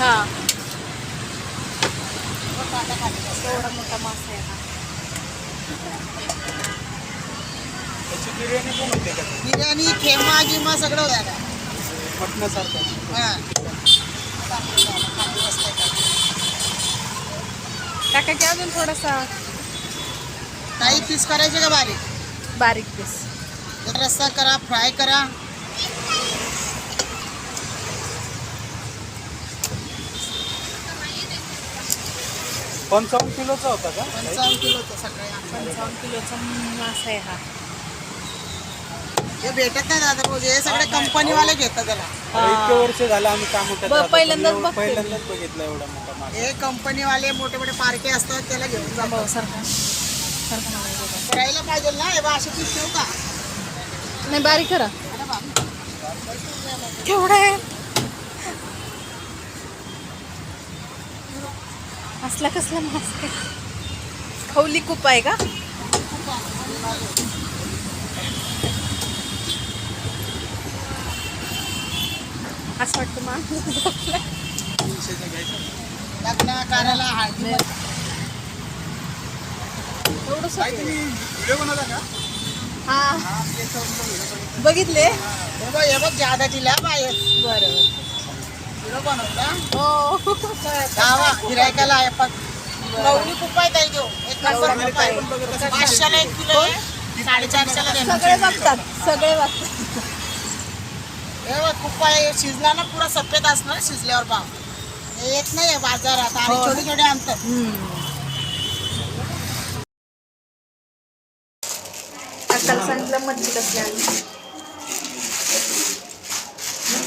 हा. एवढा मोठा मासा आहे हा त्याची बिर्याणी पण होते का? बिर्याणी खेमा गिमा सगळं होतं आता. मटणासारखं. हा. टाका की अजून थोडासा काही पीस करायचे का बारीक? बारीक पीस तर रस्सा करा फ्राय करा. पंचावन्न किलोचा होता का? पंचावन्न किलोचं सगळं पंचावन्न किलोचा मासा आहे हा. हे भेटत नाही दादा रोज हे सगळे कंपनीवाले घेतात त्याला. इतके वर्ष झालं आम्ही काम ब- होतं पहिल्यांदाच बघते. पहिल्यांदाच बघितलं एवढा मोठा मासा हे कंपनीवाले मोठे मोठे पार्टे असतात त्याला घेऊन जातात. भाऊ सारखा सारखा मला बघा. करायला पाहिजे ना हे बा पीस ठेवू का? नाही बारीक करा. केवढा आहे? असला कसला मास खवली खूप आहे का? असं वाटतं माणूस हा. बघितले? बघ हे बघ जादा दिला बाहेर. बरं. बनवता हो गावा गिरायकाला आहे पण गवळी खूप आहे ताई देऊ एक नंबर पाचशेला एक किलो आहे. साडेचारशेला सगळे बघतात. सगळे बघतात. हे बघ खूप आहे. शिजला ना पुरा सफेद असणार शिजल्यावर हे येत नाही बाजारात. आणि हो. छोटे छोटे आणतात. सांगितलं मच्छी कसली आणली.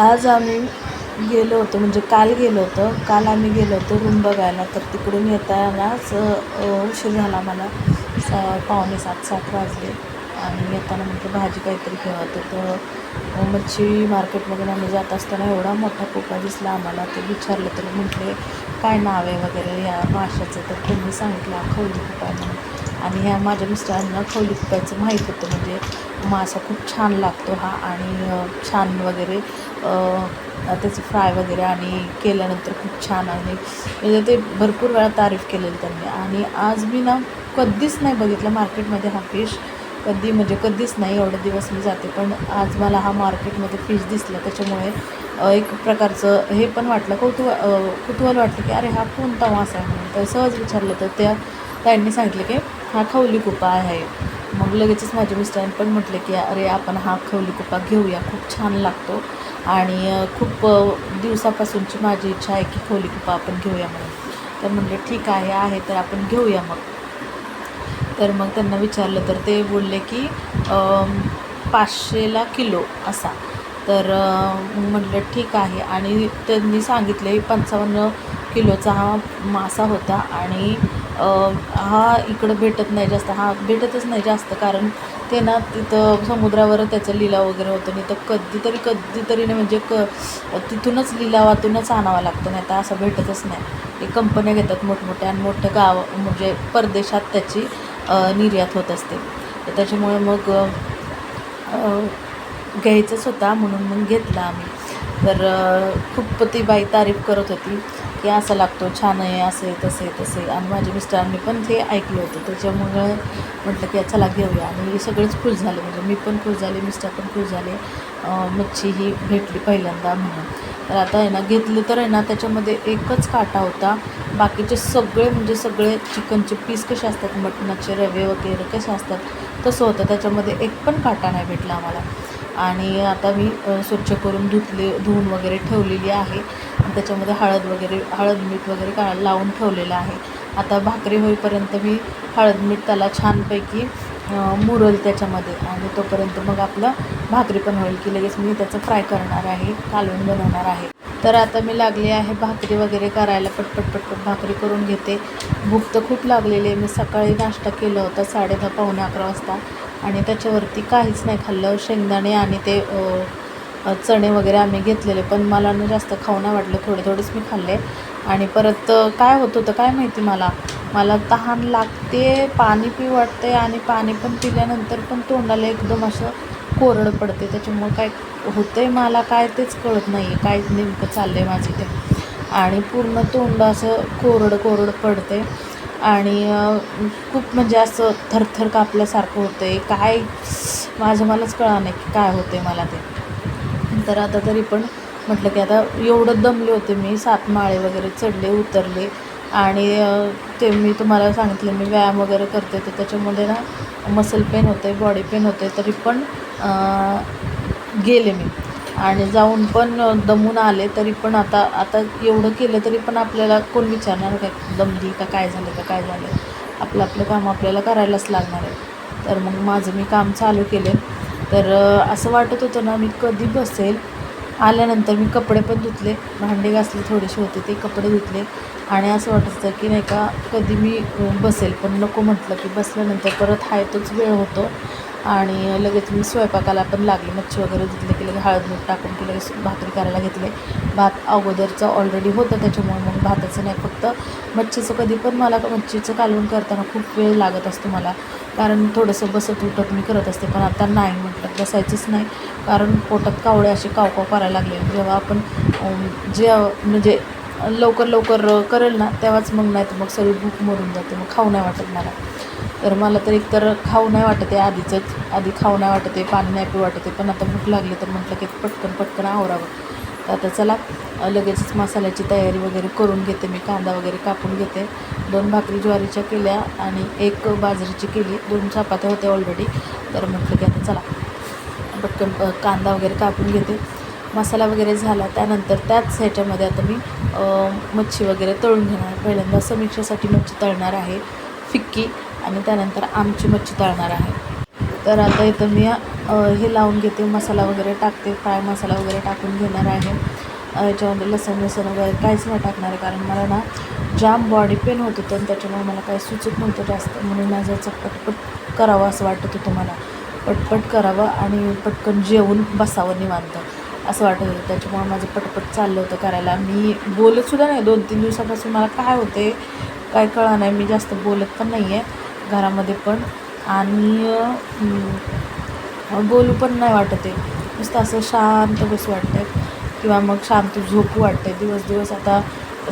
आज आम्ही गेलो होतो म्हणजे काल गेलो होतो. काल आम्ही गेलो होतो रूम बघायला. तर तिकडून येतानाच उशीर झाला मला सा पावणे सात सात वाजले. आणि येताना म्हटलं भाजी काहीतरी घ्यावं तर मच्छी मार्केटमधून आम्ही जात असताना एवढा मोठा पोका दिसला आम्हाला. ते विचारलं तर म्हटले काय नाव आहे वगैरे? या माशाचं. तर त्यांनी सांगितलं हा खवली कुपा म्हणून. आणि ह्या माझ्या मिस्टरांना खोली कुपायचं माहीत होतं म्हणजे मासा खूप छान लागतो हा. आणि छान वगैरे त्याचं फ्राय वगैरे आणि केल्यानंतर खूप छान आणि म्हणजे ते भरपूर वेळा तारीफ केलेली त्यांनी. आणि आज मी ना कधीच नाही बघितलं मार्केटमध्ये हा फिश कधी म्हणजे कधीच नाही एवढे दिवस मी जाते. पण आज मला हा मार्केटमध्ये फिश दिसला. त्याच्यामुळे एक प्रकारचं हे पण वाटलं कौतुक अ, कुतूहल वाटलं की अरे हा कोणता मासा आहे म्हणून. तर सहज विचारलं तर त्या त्यांनी सांगितलं की हा खवली कुपा आहे. मग लगेचच माझे मिस्टरांनी पण म्हटले की अरे आपण हा खवली कुपा घेऊया. खूप छान लागतो. आणि खूप दिवसापासूनची माझी इच्छा आहे की खवली कुपा आपण घेऊया म्हणून. तर म्हटले ठीक आहे आहे तर आपण घेऊया मग. तर मग त्यांना विचारलं तर ते बोलले की पाचशेला किलो असा. तर म्हटलं ठीक आहे. आणि त्यांनी सांगितले पंचावन्न किलोचा हा मासा होता आणि हा इकडं भेटत नाही जास्त हा भेटतच नाही जास्त कारण ते ना तिथं समुद्रावर त्याचा लिलाव वगैरे होतो नाही तर कधीतरी कधीतरी नाही म्हणजे क तिथूनच लिलावातूनच आणावा लागतो नाही तर असं भेटतच नाही. हे कंपन्या घेतात मोठमोठ्या आणि मोठं गाव म्हणजे परदेशात त्याची निर्यात होत असते. तर त्याच्यामुळे मग घ्यायचंच होता म्हणून मग घेतला आम्ही. तर खूप ती बाई तारीफ करत होती. की असं लागतो छान आहे असे तसे तसे आणि माझ्या मिस्टरांनी पण ते ऐकलं होतं. त्याच्यामुळं म्हटलं की चला घेऊया. आणि सगळेच खुश झाले. म्हणजे मी पण खुश झाले मिस्टर पण खुश झाले. मच्छी ही भेटली पहिल्यांदा म्हणून. तर आता आहे ना घेतलं तर आहे ना त्याच्यामध्ये एकच काटा होता. बाकीचे सगळे म्हणजे सगळे चिकनचे पीस कसे असतात मटणाचे रवे वगैरे कसे असतात तसं होतं. त्याच्यामध्ये एक पण काटा नाही भेटला आम्हाला. आणि आता मी स्वच्छ करून धुतले धुवून वगैरे ठेवलेली आहे. त्याच्यामध्ये हळद वगैरे हळद मीठ वगैरे का लावून ठेवलेलं आहे. आता भाकरी होईपर्यंत मी हळद मीठ त्याला छानपैकी मुरल त्याच्यामध्ये आणि तोपर्यंत मग आपलं भाकरी पण होईल की लगेच मी त्याचं फ्राय करणार आहे कालवण बनवणार आहे. तर आता मी लागली आहे भाकरी वगैरे करायला पटपट पटपट भाकरी करून घेते. भूक तर खूप लागलेली आहे. मी सकाळी नाश्ता केला होता साडे दहा पावणे अकरा वाजता आणि त्याच्यावरती काहीच नाही खाल्लं. शेंगदाणे आणि ते चणे वगैरे आम्ही घेतलेले पण मला ना जास्त खाऊ नाही वाटलं थोडे थोडेच मी खाल्ले. आणि परत काय होत होतं काय माहिती मला? मला तहान लागते पाणी पिऊ वाटते आणि पाणी पण पिल्यानंतर पण तोंडाला एकदम असं कोरडं पडते त्याच्यामुळं काय होतंय मला काय तेच कळत नाही आहे काय नेमकं चाललं आहे माझं ते. आणि पूर्ण तोंड असं कोरडं कोरडं पडते आणि खूप म्हणजे असं थरथर कापल्यासारखं होतं आहे काय माझं मलाच कळा नाही की काय होतं आहे मला ते. तर आता तरी पण म्हटलं की आता एवढं दमले होते मी सात माळे वगैरे चढले उतरले. आणि ते मी तुम्हाला सांगितलं मी व्यायाम वगैरे करते तर त्याच्यामध्ये ना मसल पेन होते बॉडी पेन होते तरी पण गेले मी. आणि जाऊन पण दमून आले तरी पण आता आता एवढं केलं तरी पण आपल्याला कोण विचारणार काय दमली का काय झालं का काय झालं? आपलं आपलं काम आपल्याला करायलाच लागणार आहे. तर मग माझं मी काम चालू केले. तर असं वाटत होतं ना मी कधी बसेल? आल्यानंतर मी कपडे पण धुतले. भांडे घासले थोडेसे होते ते कपडे धुतले. आणि असं वाटत होतं की नाही का कधी मी बसेल. पण नको म्हटलं की बसल्यानंतर परत हाय तोच वेळ होतो. आणि लगेच मी स्वयंपाकाला पण लागले. मच्छी वगैरे धुतले की लगेच हळद मीठ टाकून की लगेच भाकरी करायला घेतले. भात अगोदरचं ऑलरेडी होतं त्याच्यामुळे मग भाताचं नाही फक्त मच्छीचं कधी पण मला मच्छीचं कालवण करताना खूप वेळ लागत असतो मला. कारण थोडंसं बसत उठत मी करत असते पण आता नाही म्हटलं बसायचंच नाही. कारण पोटात कावळे असे काव काव करायला लागले. जेव्हा आपण जे म्हणजे लवकर लवकर करेल ना तेव्हाच मग नाही तर मग सगळी भूक मरून जाते मग खाऊ नाही वाटत मला. तर मला तर एकतर खाऊ नाही वाटत आहे आधीचंच आधी खाऊ नाही वाटत आहे पाणी नाही पिऊ वाटत आहे पण आता भूक लागली तर म्हटलं की पटकन पटकन आवरावं. तर आता चला लगेचच मसाल्याची तयारी वगैरे करून घेते मी. कांदा वगैरे कापून घेते. दोन भाकरी ज्वारीच्या केल्या आणि एक बाजरीची केली. दोन चपात्या होत्या ऑलरेडी तर म्हटलं की आता चला पटकन कांदा वगैरे कापून घेते. मसाला वगैरे झाला. त्यानंतर त्याच ह्याच्यामध्ये आता मी मच्छी वगैरे तळून घेणार. पहिल्यांदा समीक्षेसाठी मच्छी तळणार आहे फिक्की आणि त्यानंतर आमची मच्छी तळणार आहे. तर आता इथं मी हे लावून घेते मसाला वगैरे टाकते फ्राय मसाला वगैरे टाकून घेणार आहे. याच्यामध्ये लसण लसण वगैरे काहीच नाही टाकणार आहे कारण मला ना जाम बॉडी पेन होत होतं आणि त्याच्यामुळे मला काही सुचत नव्हतं जास्त. म्हणून माझं याचं पटपट करावं असं वाटत होतं मला. पटपट करावं आणि पटकन जेवून बसावं निवांत असं वाटत होतं. त्याच्यामुळे माझं पटपट चाललं होतं करायला. मी बोलतसुद्धा नाही. दोन तीन दिवसापासून मला काय होते काय कळा नाही. मी जास्त बोलत पण नाही आहे घरामध्ये पण. आणि बोलू पण नाही वाटत आहे. नुसतं असं शांत बसू वाटतं किंवा मग शांत झोपू वाटते दिवस दिवस आता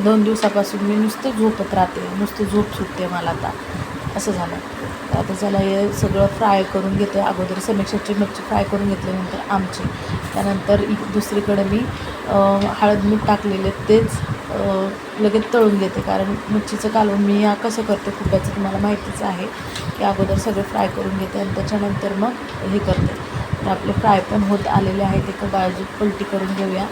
दोन दिवसापासून मी नुसतं झोपत राहते. नुसतं झोप सुटते मला आता. असं झालं आता झालं हे सगळं फ्राय करून घेते. अगोदर समीक्षाची मच्छी फ्राय करून घेतल्यानंतर आमची. त्यानंतर दुसरीकडे मी हळद मीठ टाकलेले तेच लगेच तळून घेते. कारण मच्छीचं कालवण मी या कसं करते खुप्याचं तुम्हाला माहितीच आहे की अगोदर सगळं फ्राय करून घेते आणि त्याच्यानंतर मग हे करते. तर आपले फ्राय पण होत आलेले आहेत. एका बाजू पलटी करून घेऊया.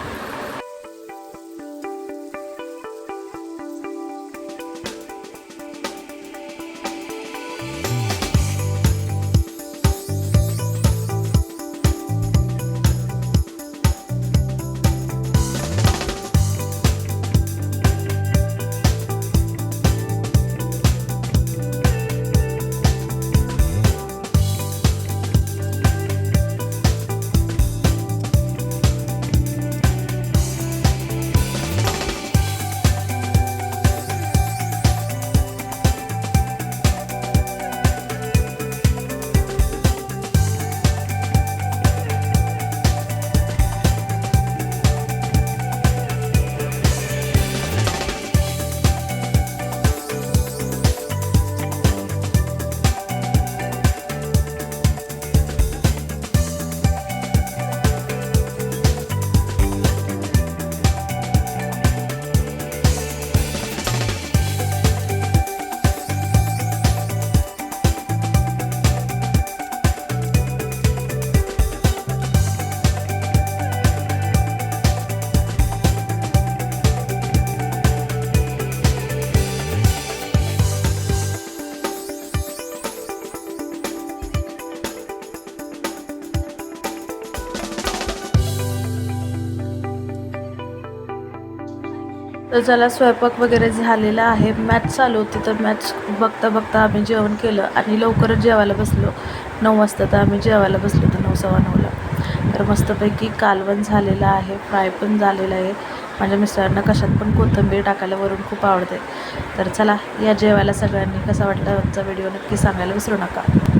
ज्याला स्वयंपाक वगैरे झालेला आहे. मॅच चालू होती तर मॅच बघता बघता आम्ही जेवण केलं आणि लवकरच जेवायला बसलो. नऊ वाजता तर आम्ही जेवायला बसलो तर नऊ सव्वा नऊला. तर मस्तपैकी कालवण झालेलं आहे फ्राय पण झालेलं आहे. माझ्या मिस्टरांना कशात पण कोथिंबीर टाकायला वरून खूप आवडते. तर चला या जेवायला सगळ्यांनी कसा वाटला आमचा व्हिडिओ नक्की सांगायला विसरू नका.